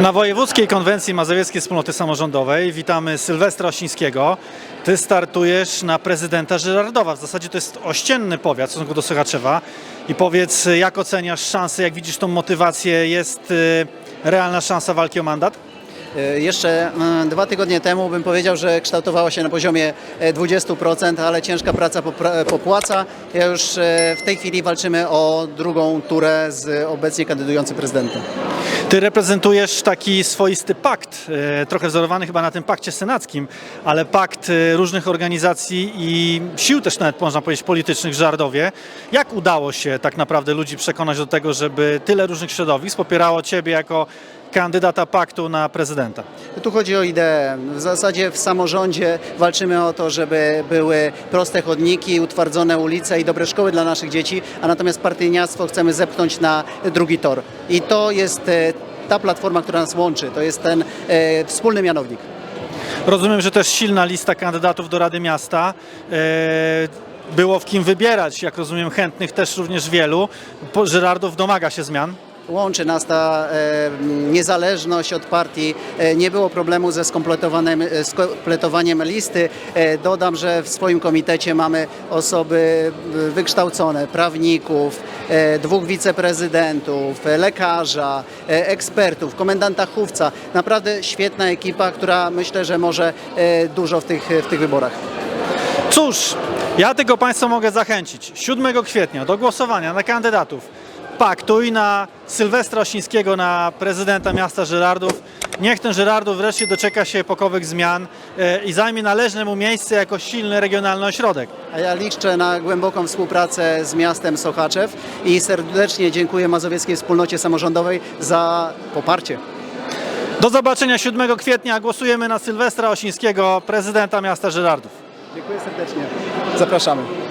Na Wojewódzkiej Konwencji Mazowieckiej Wspólnoty Samorządowej witamy Sylwestra Osińskiego. Ty startujesz na prezydenta Żyrardowa. W zasadzie to jest ościenny powiat w stosunku do Sochaczewa. I powiedz, jak oceniasz szanse, jak widzisz tą motywację? Jest y, realna szansa walki o mandat? E, Jeszcze mm, dwa tygodnie temu bym powiedział, że kształtowała się na poziomie e, 20%, ale ciężka praca popłaca. Ja już e, w tej chwili walczymy o drugą turę z obecnie kandydującym prezydentem. Ty reprezentujesz taki swoisty pakt, e, trochę wzorowany chyba na tym pakcie senackim, ale pakt e, różnych organizacji i sił też nawet można powiedzieć politycznych w Żardowie. Jak udało się tak naprawdę ludzi przekonać do tego, żeby tyle różnych środowisk popierało Ciebie jako kandydata paktu na prezydenta? Tu chodzi o ideę. W zasadzie w samorządzie walczymy o to, żeby były proste chodniki, utwardzone ulice i dobre szkoły dla naszych dzieci, a natomiast partyjniactwo chcemy zepchnąć na drugi tor. I to jest e, ta platforma, która nas łączy. To jest ten e, wspólny mianownik. Rozumiem, że też silna lista kandydatów do Rady Miasta. E, Było w kim wybierać, jak rozumiem, chętnych też również wielu. Żyrardów domaga się zmian. Łączy nas ta e, niezależność od partii. E, nie było problemu ze skompletowaniem, e, skompletowaniem listy. Dodam, że w swoim komitecie mamy osoby wykształcone, prawników, dwóch wiceprezydentów, lekarza, ekspertów, komendanta chówca. Naprawdę świetna ekipa, która myślę, że może dużo w tych, w tych wyborach. Cóż, ja tylko Państwa mogę zachęcić. 7 kwietnia do głosowania na kandydatów paktu i na Sylwestra Osińskiego na prezydenta miasta Żyrardów. Niech ten Żyrardów wreszcie doczeka się epokowych zmian e, i zajmie należne mu miejsce jako silny regionalny ośrodek. A ja liczę na głęboką współpracę z miastem Sochaczew i serdecznie dziękuję Mazowieckiej Wspólnocie Samorządowej za poparcie. Do zobaczenia 7 kwietnia. Głosujemy na Sylwestra Osińskiego, prezydenta miasta Żyrardów. Dziękuję serdecznie. Zapraszamy.